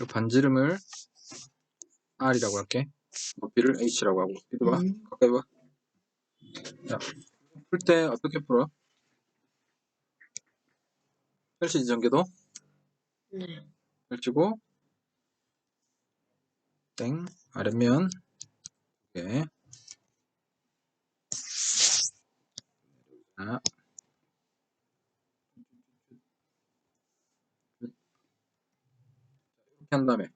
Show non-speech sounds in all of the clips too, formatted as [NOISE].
이 반지름을 R이라고 할게. 높이를 H라고 하고. 이리 와 음. 가까이 와 자, 풀 때 어떻게 풀어? 펼치지 전개도? 네. 펼치고 땡 아래면. 이렇게 자, 이렇게 한 다음에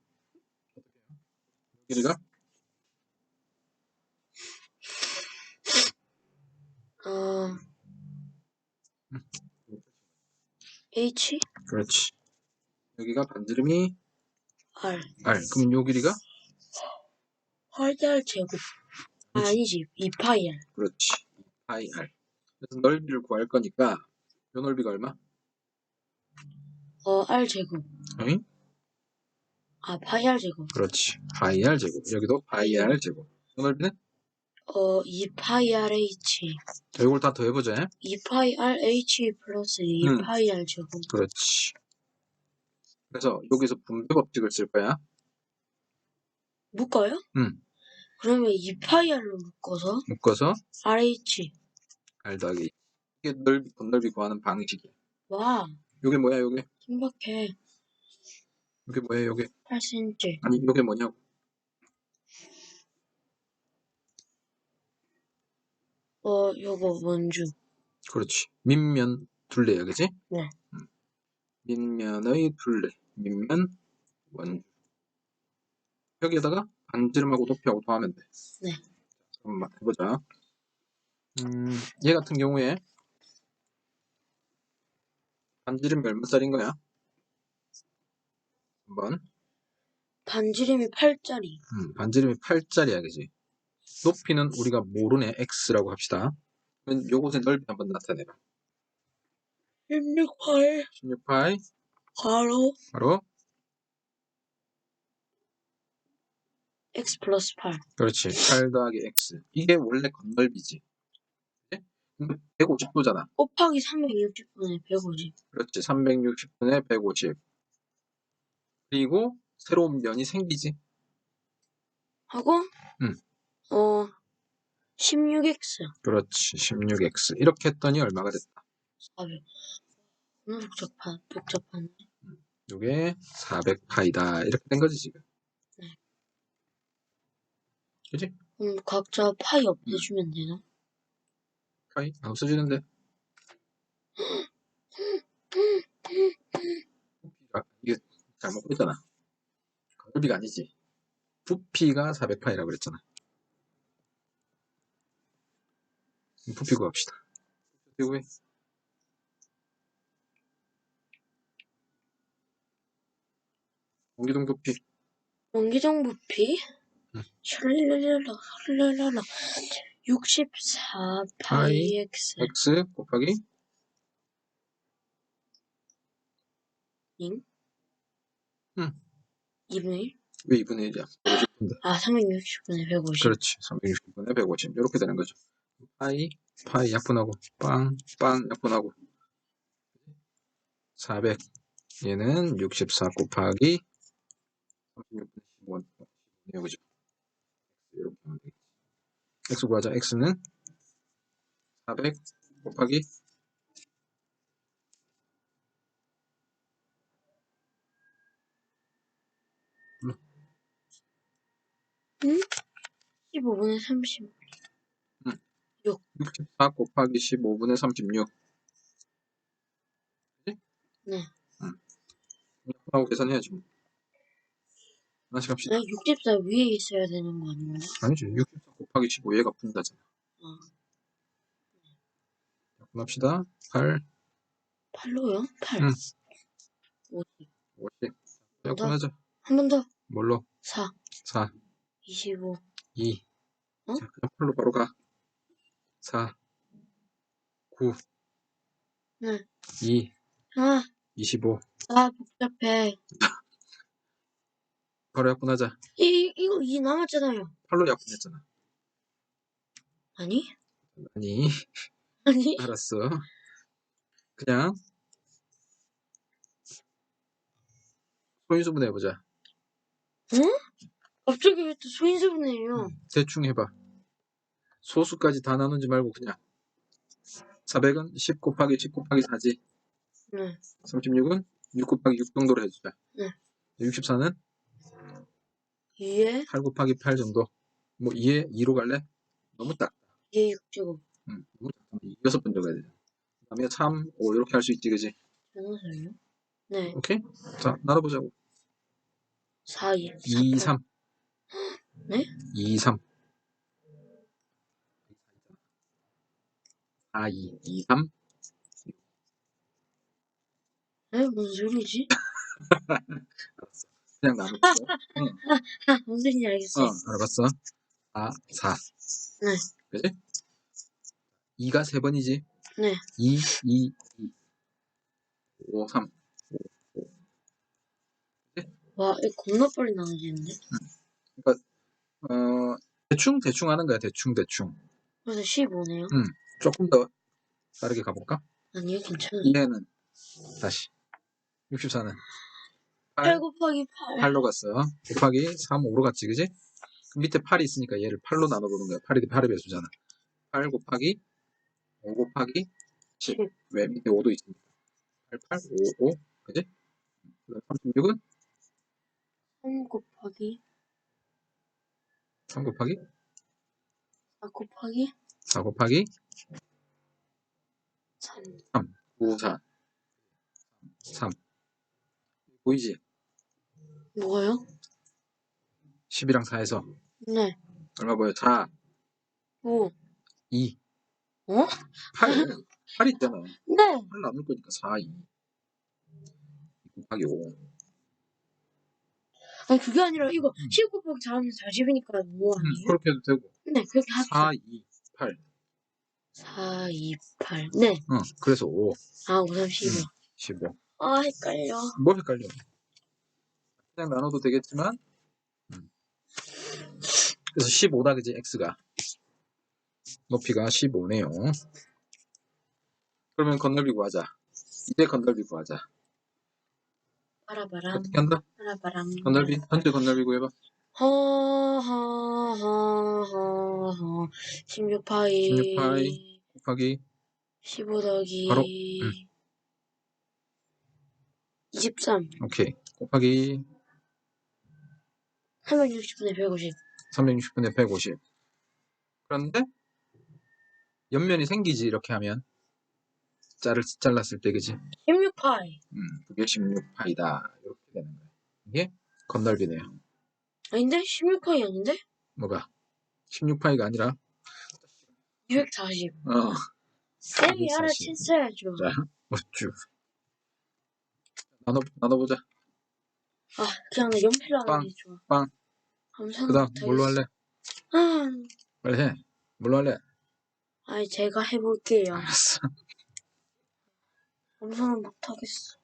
길이가 어, H, 그렇지 여기가 반지름이 R. R 그럼 요 길이가 활달 제곱. 아, 아니지. 2파이 R. 그렇지 파이 R 그래서 넓이를 구할 거니까 요 넓이가 얼마? 어, R 제곱. 어이? 아, 파이 R 제곱. 그렇지 파이 R 제곱 여기도 파이 R 제곱 요 넓이는? 어, 2파이 R H. 자, 이걸 다 더해보자 2파이 R H 플러스 2파이 R 제곱. 그렇지 그래서 여기서 분배 법칙을 쓸 거야 묶어요? 응. 그러면 2파이 R로 묶어서 묶어서 RH. R 더하기 이게 넓이 건넓이 구하는 방식이야 와, 요게 뭐야 요게 신박해. 요게 뭐야 요게 8cm. 아니 요게 뭐냐고 어, 요거 원주. 그렇지 밑면 둘레야 그지? 네. 음. 밑면의 둘레 밑면 원 여기에다가 반지름하고 높이하고 더하면 돼 네. 한번 해보자 음, 얘 같은 경우에 반지름이 얼마 짜리인 거야? 한번. 반지름이 8짜리. 음, 반지름이 8짜리야 그지? 높이는 우리가 모르네 x라고 합시다. 그럼 요것의 넓이 한번 나타내봐. 16파이 16파이 가로 바로 X 플러스 8. 그렇지. 8 더하기 x. 이게 원래 건넓이지. 그치? 근데 150도잖아. 곱하기 360분의 150. 그렇지. 360분의 150 그리고 새로운 면이 생기지 하고, 응. 어, 16X. 그렇지 16x 이렇게 했더니 얼마가 됐다 400. 너무 복잡한, 복잡한. 요게 400파이다 이렇게 된 거지 지금 네. 그지? 그럼 각자 파이 없애주면 되나? 파이 안 없어지는데 부피가 [LAUGHS] 이게 잘못 그랬잖아 건넓이가 아니지 부피가 400파이라고 그랬잖아 부피 구합시다 부피 공기동 부피 원기정 부피? 응. 셜랄랄라, 셜랄랄라. 64 파이 X. x 곱하기 잉? 응. 2분의 1? 왜 2분의 1이야? 50분데 아, 360분의 150. 그렇지 360분의 150 이렇게 되는 거죠 파이 파이 약분하고 빵 빵 약분하고 400 얘는 64 곱하기 36분의 15원 네요 그죠 이렇게 하면 되겠지 x 구하자 x는 400 곱하기 응? 15분의 30. 64 곱하기 15분의 36 그지? 네. 응 약분하고 계산해야지 뭐. 하나씩 합시다 나 64 위에 있어야 되는 거 아닌가? 아니지 64 곱하기 15 얘가 분다잖아 어. 약분합시다 8 8로요? 8. 응. 50. 50 약분하자 한 번 더. 뭘로? 4. 4 25. 2 어? 자, 그냥 8로 바로 가 4 9 네. 2 아, 25 아, 복잡해. [LAUGHS] 바로 약분하자 이, 이거 2 남았잖아요. 8로 약분했잖아 아니? 아니 아니? [LAUGHS] 알았어 그냥 소인수분 해보자. 갑자기 왜 또 소인수분해요? 음, 대충 해봐. 소수까지 다 나누지 말고 그냥 400은 10 곱하기 10 곱하기 4지. 네. 36은 6 곱하기 6 정도로 해주자. 네. 64는 2에 8 곱하기 8 정도. 뭐 2에 2로 갈래? 너무 딱. 2에 6 제곱. 응, 너무 작다. 여섯 번 적어야 돼. 그 다음에 3, 5 이렇게 할 수 있지, 그지? 변호사요? 네. 오케이? 자, 나눠보자고. 4, 2, 2, 3. 네? 2, 3. 4, 2, 2, 3. 에? 무슨 소리지? [LAUGHS] 그냥 나눠. [LAUGHS] 아, 무슨 소리인지 어, 알겠어요. 알아봤어. 4, 4. 네. 그지? 2가 3번이지? 네. 2, 2, 2. 5, 3. 와, 이거 겁나 빨리 나눠지는데? 어, 대충, 대충 하는 거야, 대충, 대충. 그래서 15네요? 조금 더 빠르게 가볼까? 아니요, 괜찮아요. 2회는 다시. 64는 8 곱하기 8. 8로 갔어. 곱하기 3, 5로 갔지, 그지? 그럼 밑에 8이 있으니까 얘를 8로 나눠보는 거야. 8이 8의 배수잖아. 8 곱하기 5 곱하기 10. 왜? 밑에 5도 있으니까. 8, 8, 5, 5. 그지? 그 다음 36은 3 곱하기 3 곱하기 4 곱하기 4 곱하기 3. 9, 4. 3. 보이지? 뭐가요? 10이랑 4에서 네. 얼마 보여? 4, 5. 2. 어? 8. 8 있잖아. 네. 8 나눌 거니까 4, 2. 곱하기 5. 아니, 그게 아니라 이거 음. 10 곱하기 4하면 40이니까 뭐 음, 아니에요? 그렇게 해도 되고. 네, 그렇게 합시다. 4, 2, 8. 4, 2, 8. 네. 어, 그래서 5, 아, 5, 3, 15. 15. 아, 헷갈려. 뭐 헷갈려? 그냥 나눠도 되겠지만, 음. 그래서 15다, 그지, x가. 높이가 15네요. 그러면 건널비 구하자. 이제 건널비 구하자. 바라바람, 어떻게 한다? 바라바람. 건널비? 현재 건널비 구해봐. 허허허허허 16파이 16파이. 곱하기 15 더하기 바로, 음. 23 오케이. 곱하기 360분의 150 360분의 150. 그런데 옆면이 생기지 이렇게 하면 자를 잘랐을 때 그지? 16파이 음, 그게 16파이다. 이렇게 되는 거야. 이게 건널비네요. 아닌데? 16파이 아닌데? 뭐가? 16파이가 아니라 240 어, 쌤이 240. 알아챘어야죠 자, 어쭈. 나눠 나눠보자. 아 그냥 나 연필로 빵, 하는 게 좋아 빵. 감사는 그다음 뭘로 할래? 아, 빨리 해. 뭘로 할래? 아니 제가 해볼게요 알았어. 감사는 못하겠어.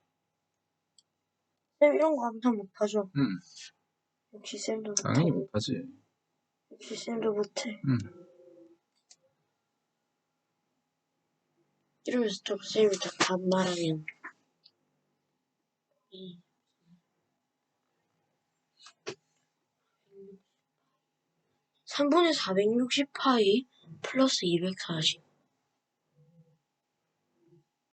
쌤 이런 거 감사 못하죠? 응, 역시 쌤도 당연히 못하고 못하지. 역시 쌤도 못해. 응. 이러면서 또 쌤이 딱 반말하면. 이 3분의 460파이 플러스 240